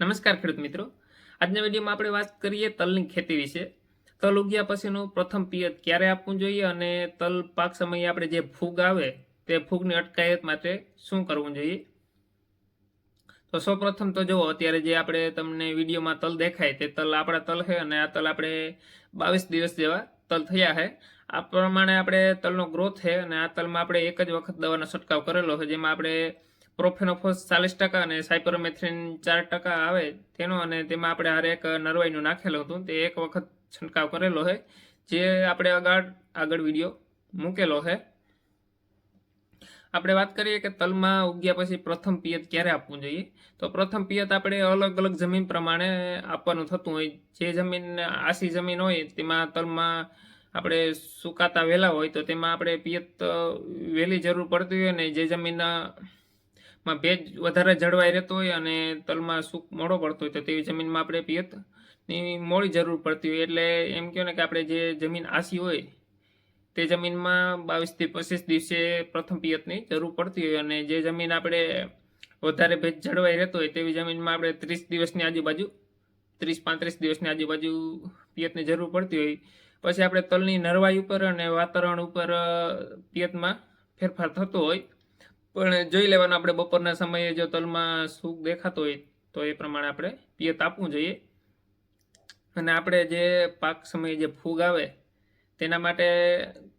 નમસ્કાર ખેડૂત મિત્રો. આજના વિડીયોમાં આપણે વાત કરીએ તલની ખેતી વિશે. તલ ઉગ્યા પછીનું પ્રથમ પિયત ક્યારે આપવું જોઈએ અને તલ પાક સમયે આપણે જે ફૂગ આવે તે ફૂગની અટકાયત માટે શું કરવું જોઈએ? તો સૌપ્રથમ તો જુઓ, અત્યારે જે આપણે તમને વિડીયોમાં તલ દેખાય તે તલ આપણા તલ છે અને આ તલ આપણે બાવીસ દિવસ જેવા તલ થયા છે. આ પ્રમાણે આપણે તલનો ગ્રોથ છે અને આ તલમાં આપણે એક જ વખત દવાનો છંટકાવ કરેલો છે, જેમાં આપણે પ્રોફેનોફોસ ચાલીસ ટકા અને સાયપરોમેથ્રિન ચાર ટકા આવે તેનો અને તેમાં આપણે હારે એક નરવાઈનું નાખેલું હતું, તે એક વખત છંટકાવ કરેલો છે. જે આપણે આગળ આગળ વીડિયો મૂકેલો છે. આપણે વાત કરીએ કે તલમાં ઉગ્યા પછી પ્રથમ પિયત ક્યારે આપવું જોઈએ? તો પ્રથમ પિયત આપણે અલગ અલગ જમીન પ્રમાણે આપવાનું થતું હોય. જે જમીન, આસી જમીન હોય, તેમાં તલમાં આપણે સુકાતા વહેલા હોય, તો તેમાં આપણે પિયત વહેલી જરૂર પડતી હોય ને જે જમીન માં ભેજ વધારે જળવાઈ રહેતો હોય અને તલમાં સૂક મોડો પડતો હોય તો તેવી જમીનમાં આપણે પિયતની મોડી જરૂર પડતી હોય. એટલે એમ કહો ને કે આપણે જે જમીન આસી હોય, તે જમીનમાં બાવીસથી પચીસ દિવસે પ્રથમ પિયતની જરૂર પડતી હોય અને જે જમીન આપણે વધારે ભેજ જળવાઈ રહેતો હોય, તેવી જમીનમાં આપણે ત્રીસ દિવસની આજુબાજુ, ત્રીસ પાંત્રીસ દિવસની આજુબાજુ પિયતની જરૂર પડતી હોય. પછી આપણે તલની નરવાઈ ઉપર અને વાતાવરણ ઉપર પિયતમાં ફેરફાર થતો હોય. પણ જોઈ લેવાનું આપણે બપોરના સમયે જો તલમાં સૂક દેખાતો હોય તો એ પ્રમાણે આપણે પિયત આપવું જોઈએ. અને આપણે જે પાક સમયે જે ફૂગ આવે, તેના માટે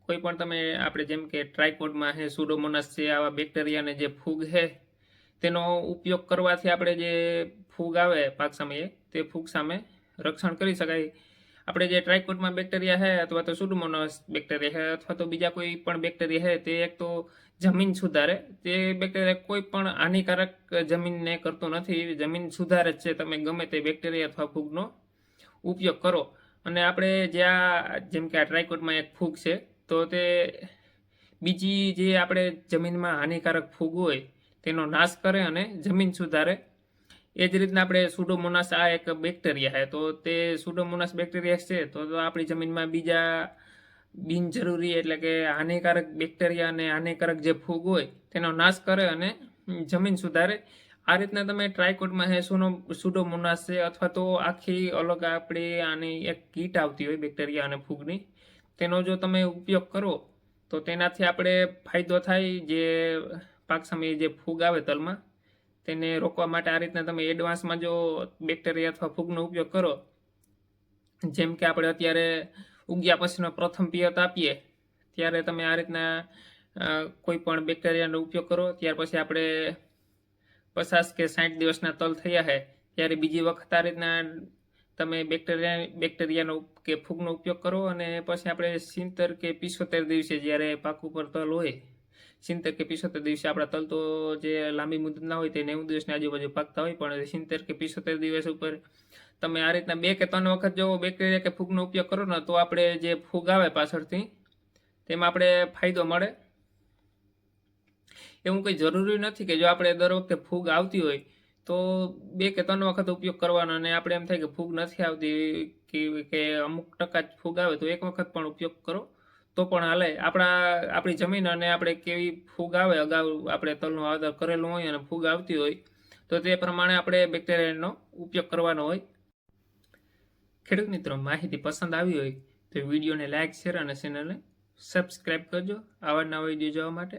કોઈ પણ તમે આપણે જેમ કે ટ્રાયકોડમાં છે સુડોમોનાસ છે, આવા બેક્ટેરિયાને જે ફૂગ છે તેનો ઉપયોગ કરવાથી આપણે જે ફૂગ આવે પાક સમયે, તે ફૂગ સામે રક્ષણ કરી શકાય. આપણે જે ટ્રાયકોટમાં બેક્ટેરિયા છે અથવા તો સુડમોનસ બેક્ટેરિયા છે અથવા તો બીજા કોઈ પણ બેક્ટેરિયા છે, તે એક તો જમીન સુધારે. તે બેક્ટેરિયા કોઈ પણ હાનિકારક જમીનને કરતો નથી. જમીન સુધારે જ છે, તમે ગમે તે બેક્ટેરિયા અથવા ફૂગનો ઉપયોગ કરો. અને આપણે જ્યાં જેમ કે આ ટ્રાયકોટમાં એક ફૂગ છે, તો તે બીજી જે આપણે જમીનમાં હાનિકારક ફૂગ હોય, તેનો નાશ કરે અને જમીન સુધારે. એ જ રીતના આપણે સુડોમોનાસ આ એક બેક્ટેરિયા છે. તો તે સુડોમોનાસ બેક્ટેરિયા છે. તો આપણી જમીનમાં બીજા બિનજરૂરી એટલે કે હાનિકારક બેક્ટેરિયા અને હાનિકારક જે ફૂગ હોય, તેનો નાશ કરે અને જમીન સુધારે. આ રીતના તમે ટ્રાયકોટમાં હે સુનો સુડોમોનાસ છે, અથવા તો આખી અલગ આપણી આની એક કીટ આવતી હોય બેક્ટેરિયા અને ફૂગની. તેનો જો તમે ઉપયોગ કરો, તો તેનાથી આપણે ફાયદો થાય જે પાક સમયે જે ફૂગ આવે તલમાં તેને રોકવા માટે આ રીતના તમે એડવાન્સમાં જો બેક્ટેરિયા અથવા ફૂગનો ઉપયોગ કરો, જેમ કે આપણે અત્યારે ઉગ્યા પછીનો પ્રથમ પિયત આપીએ, ત્યારે તમે આ રીતના કોઈ પણ બેક્ટેરિયાનો ઉપયોગ કરો, ત્યાર પછી આપણે પચાસ કે સાઠ દિવસના તલ થયા છે ત્યારે બીજી વખત આ રીતના તમે બેક્ટેરિયા બેક્ટેરિયાનો કે ફૂગનો ઉપયોગ કરો અને પછી આપણે સિત્તેર કે પિસોતેર દિવસે જ્યારે પાક ઉપર તલ હોય સિત્તેર કે પિસોતેર દિવસે આપણા તલ તો જે લાંબી મુદતના હોય તે નેવું દિવસની આજુબાજુ પાકતા હોય, પણ સિત્તેર કે પિસોતેર દિવસ ઉપર તમે આ રીતના બે કે ત્રણ વખત જો બેક્ટેરિયા કે ફૂગનો ઉપયોગ કરો ને, તો આપણે જે ફૂગ આવે પાછળથી, તેમાં આપણે ફાયદો મળે. એવું કંઈ જરૂરી નથી કે જો આપણે દર વખતે ફૂગ આવતી હોય, તો બે કે ત્રણ વખત ઉપયોગ કરવાનો, અને આપણે એમ થાય કે ફૂગ નથી આવતી કે અમુક ટકા જ ફૂગ આવે, તો એક વખત પણ ઉપયોગ કરો. તો પણ હાલે. આપણા, આપણી જમીન અને આપણે કેવી ફૂગ આવે, અગાઉ આપણે તલનું વાવેતર કરેલું હોય અને ફૂગ આવતી હોય, તો તે પ્રમાણે આપણે બેક્ટેરિયાનો ઉપયોગ કરવાનો હોય. ખેડૂત મિત્રો, માહિતી પસંદ આવી હોય તો વિડીયોને લાઇક શેર અને ચેનલને સબસ્ક્રાઈબ કરજો. આવા નવા વીડિયો જોવા માટે